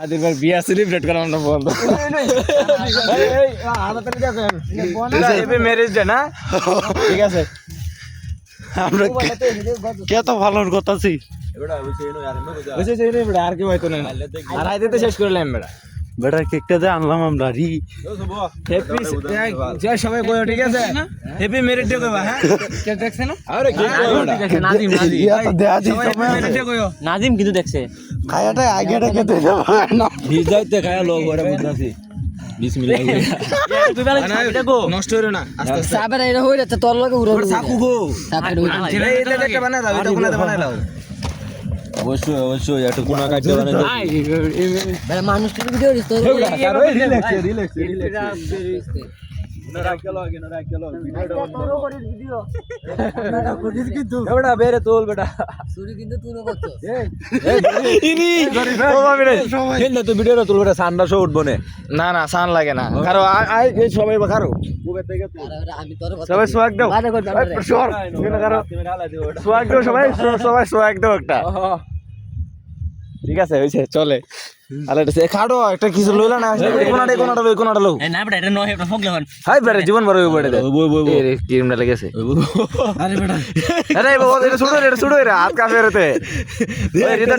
আদির বার বিয়া সেলিব্রেট করা আমরা বন্ধ। ম্যারেজ ডে না? ঠিক আছে। আমরা কে তো ভালোর কথা আছি বুঝে যাই রে বেটা আর কি হয়তো না আর আইতে তো শেষ করলাম বেটা বেটা কেকটা যে আনলাম আমরা রি। হ্যাপি জয় সবাই কইও ঠিক আছে? হ্যাপি ম্যারেজ ডে কইবা হ্যাঁ? কে দেখছ না? আরে কি কইবা নাজিম নাজিম। দেয়া নাজিম কিন্তু দেখছে। খায়াটা আগেটা কে দে না ভিজাইতে খায়া লোক ওরা বুঝাছি বিসমিল্লাহ তুই বেলা এটা গো নষ্ট হইল না আস্তে আস্তে সাবের এটা হয়ে যাচ্ছে তোর লগে উড়ে সাকু গো ছেলে এটা একটা বানাই দাও এটা কোনাতে বানাই দাও অবশ্যই অবশ্যই একটু কোনা কাটতে মানুষ ভিডিও দিস রিল্যাক্স রিল্যাক্স বেটা বেরে তোল বেটা চুরি কিন্তু তুই করছ হেন তো ভিডিওটা তুলবে না সান্ডা শো উঠবো না সান লাগে না কারও আই এই সবাই কারও আমি সবাই সোয়াগ দাও বাইরে কর বাইরে কর। সর কারও সোয়াগ দাও সবাই সবাই সোয়াগ দাও একটা ঠিক আছে হইছে চলে আরে এটা খাড়ো একটা কিছু লইলা না কোনাটা কোনাটা লই কোনাটা লও। এই না বেটা এটা নয় এটা ফগলে হন। হাই বেরে জীবন বড় হয়ে পড়ে বই বই বই রে কিরমটা লেগেছে। আরে বেটা। আরে বাবা এটা সুড়ো রে সুড়ো রে হাত কাঁপে রেতে ওই রিটার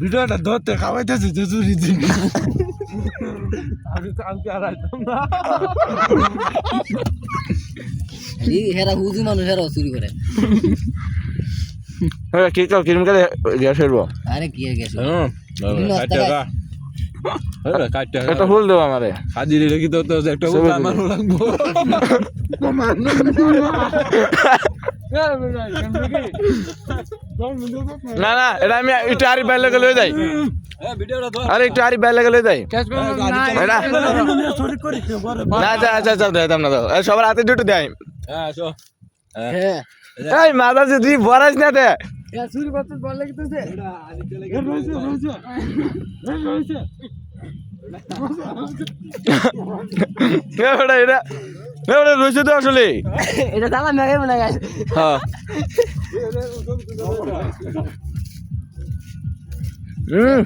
ভিডিওটা ধরতে খাওয়াইতেছে যে চুরি দিন এই হেরা হুজু মানুষ হেরা চুরি করে। হ্যাঁ কি কাল কিরম করে গ্যাস আরে কি হয়ে গেছে হ্যাঁ কাটতে গা হ্যাঁ। কাটতে একটা ফুল দেবো আমারে। হাজির রেখে তো তো একটা লাগবো? না না এটা আমি একটু আরি বাইরে লেগে লয়ে যাই। আরে একটু আরি বাইরে লেগে লয়ে যাই। না আচ্ছা আচ্ছা আচ্ছা দাম না দাও। সবার হাতে দুটো দেয়। হ্যাঁ হ্যাঁ। এই মাথা যে তুই বরাস না দে এটা এটা। রয়েছে তো আসলে। এটা হ্যাঁ। হুম।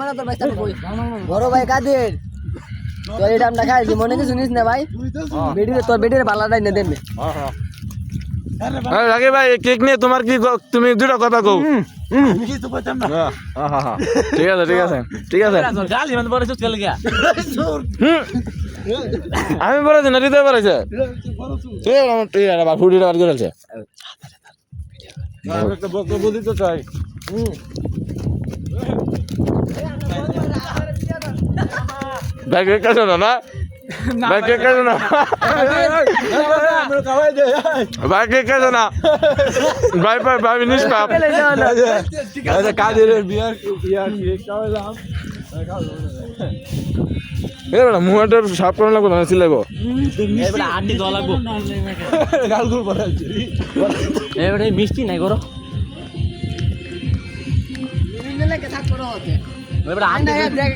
না তোর ভাই তারপর কই বড় ভাই কাদের? তোর এটা আমরা খাইছি মনে কিছু নিস না ভাই? বেডিরে তোর বেডিরে বালাটাই না দেবে আরে রাগে ভাই কেক নিয়ে তোমার কি তুমি দুটা কথা কও। হ্যাঁ হ্যাঁ হ্যাঁ ঠিক আছে ঠিক আছে ঠিক আছে। আমি বলেছি না হৃদয় বলেছে ঠিক আছে আমার ঠিক আছে। আবার ফুটিটা বার করেছে বক্তব্য দিতে চাই ভাই কেক কাটো না না কেক কাটো না ভাই ভাই ভাই ভাই নিষ্পাপ আচ্ছা কাজের বিয়ার বিয়ার খাওয়ালাম এ বেটা মুহূর্তে সাফ করে লাগবো না সিলাইবো এবারে আড্ডি দল লাগবো। গালগুল বলাচ্ছি এবারে মিষ্টি নাই করো এবারে আড্ডি দেখ